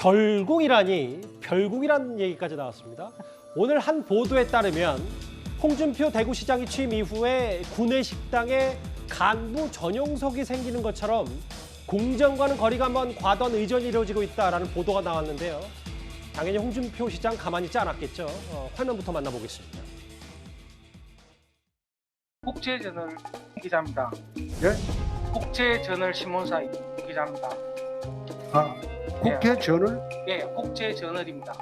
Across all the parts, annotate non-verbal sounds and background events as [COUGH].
결국이라니 결국이란 얘기까지 나왔습니다. 오늘 한 보도에 따르면 홍준표 대구시장이 취임 이후에 구내 식당에 간부 전용석이 생기는 것처럼 공정과는 거리가 먼 과도한 의전이 이루어지고 있다라는 보도가 나왔는데요. 당연히 홍준표 시장 가만히 있지 않았겠죠. 어, 화면부터 만나보겠습니다. 국제저널 기자입니다. 예? 국제저널 신문사 기자입니다. 아, 국회 저널? 예, 국제 저널입니다.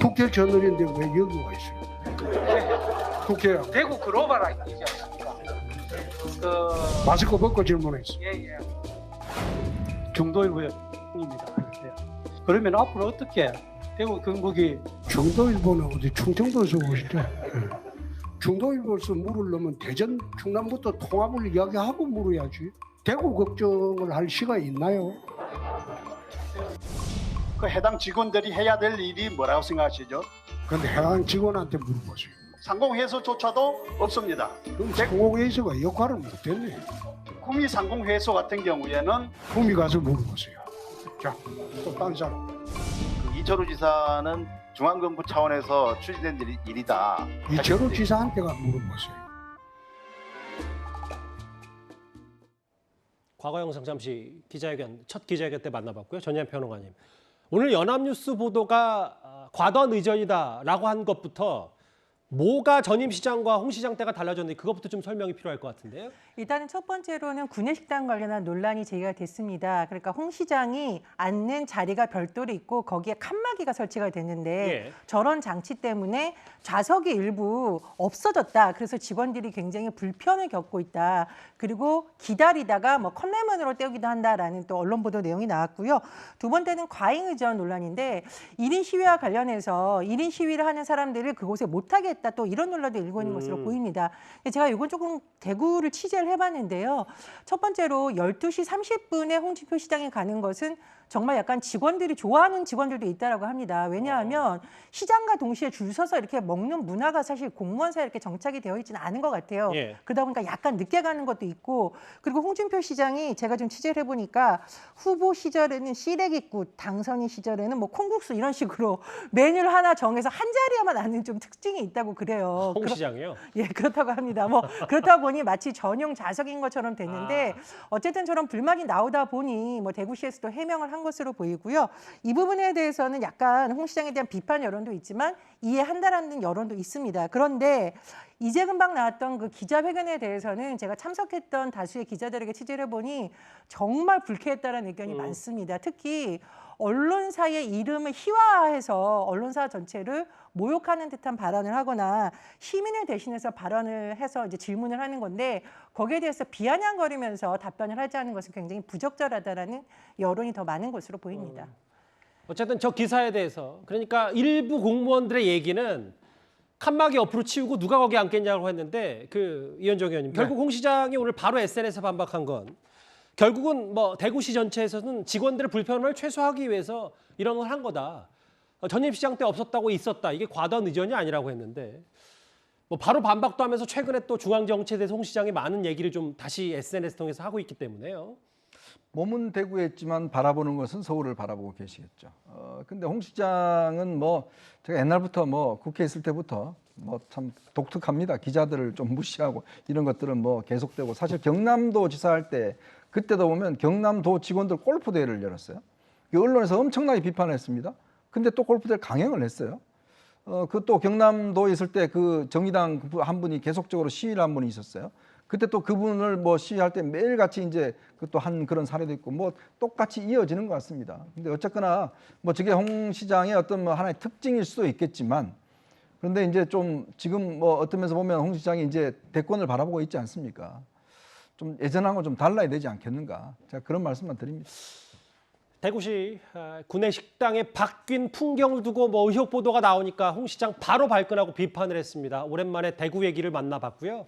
국회 저널인데 왜 여기 와 있어요? 예, 국회 대구 글로벌 아이디지 않습니까? 그, 마스크 벗고 질문했어. 예, 예. 중도일보 입니다. 그러면 앞으로 어떻게 대구 경북이 중도일보는 어디 충청도에서 오시죠? 예. 중도일보에서 물으려면 대전 충남부터 통합을 이야기하고 물어야지. 대구 걱정을 할 시간 있나요? 그 해당 직원들이 해야 될 일이 뭐라고 생각하시죠? 근데 해당 직원한테 물어보세요. 상공회수조차도 없습니다. 그럼 상공회의소가 역할을 못했네. 구미 상공회수 같은 경우에는 구미 가서 물어보세요. 자, 또 딴 사람. 그 이철우 지사는 중앙정부 차원에서 추진된 일- 일이다. 이철우 지사한테 가 물어보세요. 과거 영상 잠시 기자회견 첫 기자회견 때 만나봤고요. 전현 평론가님. 오늘 연합뉴스 보도가 아, 과도한 의전이다라고 한 것부터 뭐가 전임 시장과 홍 시장 때가 달라졌는지 그것부터 좀 설명이 필요할 것 같은데요. 일단은 첫 번째로는 구내식당 관련한 논란이 제기가 됐습니다. 그러니까 홍 시장이 앉는 자리가 별도로 있고 거기에 칸막이가 설치가 됐는데 예. 저런 장치 때문에 좌석이 일부 없어졌다. 그래서 직원들이 굉장히 불편을 겪고 있다. 그리고 기다리다가 뭐 컵라면으로 때우기도 한다라는 또 언론 보도 내용이 나왔고요. 두 번째는 과잉 의전 논란인데 1인 시위와 관련해서 1인 시위를 하는 사람들을 그곳에 못 하게 했다. 또 이런 논란도 일고 있는 것으로 음. 보입니다. 제가 이건 조금 대구를 취재를 해봤는데요. 첫 번째로 12시 30분에 홍준표 시장에 가는 것은 정말 약간 직원들이 좋아하는 직원들도 있다라고 합니다. 왜냐하면 시장과 동시에 줄 서서 이렇게 먹는 문화가 사실 공무원사에 이렇게 정착이 되어 있지는 않은 것 같아요. 예. 그러다 보니까 약간 늦게 가는 것도 있고 그리고 홍준표 시장이 제가 좀 취재를 해보니까 후보 시절에는 시래기국, 당선인 시절에는 뭐 콩국수 이런 식으로 [LAUGHS] 메뉴를 하나 정해서 한 자리에만 앉는 좀 특징이 있다고 그래요. 홍 그러- 시장이요. 예, 그렇다고 합니다. 뭐 그렇다 보니 마치 전용 좌석인 것처럼 됐는데 어쨌든 저런 불만이 나오다 보니 뭐 대구시에서도 해명을 한 것으로 보이고요. 이 부분에 대해서는 약간 홍 시장에 대한 비판 여론도 있지만 이해한다라는 여론도 있습니다. 그런데 이제 금방 나왔던 그 기자회견에 대해서는 제가 참석했던 다수의 기자들에게 취재를 해보니 정말 불쾌했다는 의견이 음. 많습니다. 특히 언론사의 이름을 희화화해서 언론사 전체를 모욕하는 듯한 발언을 하거나 시민을 대신해서 발언을 해서 이제 질문을 하는 건데 거기에 대해서 비아냥거리면서 답변을 하지 않은 것은 굉장히 부적절하다라는 여론이 더 많은 것으로 보입니다. 어쨌든 저 기사에 대해서 그러니까 일부 공무원들의 얘기는 칸막이 옆으로 치우고 누가 거기 앉겠냐고 했는데 그 이현정 의원님 결국 홍 시장이 오늘 바로 SNS에 반박한 건 결국은 뭐 대구시 전체에서는 직원들의 불편을 최소화하기 위해서 이런 걸 한 거다. 어, 전임 시장 때 없었다고 있었다. 이게 과도한 의전이 아니라고 했는데 뭐 바로 반박도 하면서 최근에 또 중앙 정치에 대해서 홍 시장이 많은 얘기를 좀 다시 SNS 통해서 하고 있기 때문에요. 몸은 대구에 있지만 바라보는 것은 서울을 바라보고 계시겠죠. 어, 근데 홍 시장은 뭐 제가 옛날부터 뭐 국회 있을 때부터 뭐 참 독특합니다. 기자들을 좀 무시하고 이런 것들은 뭐 계속되고 사실 경남도 지사할 때 그때도 보면 경남도 직원들 골프 대회를 열었어요. 그 언론에서 엄청나게 비판했습니다. 근데 또 골프 대회 강행을 했어요. 어, 그 또 경남도에 있을 때 그 정의당 그한 분이 계속적으로 시위를 한 분이 있었어요. 그때 또 그분을 뭐 시위할 때 매일같이 이제 그또한 그런 사례도 있고 뭐 똑같이 이어지는 것 같습니다. 근데 어쨌거나 뭐 저게 홍 시장의 어떤 뭐 하나의 특징일 수도 있겠지만 그런데 이제 좀 지금 뭐 어떤 면에서 보면 홍 시장이 이제 대권을 바라보고 있지 않습니까? 좀 예전하고 좀 달라야 되지 않겠는가? 제가 그런 말씀만 드립니다. 대구시 아, 구내 식당에 바뀐 풍경을 두고 뭐 의혹 보도가 나오니까 홍 시장 바로 발끈하고 비판을 했습니다. 오랜만에 대구 얘기를 만나봤고요.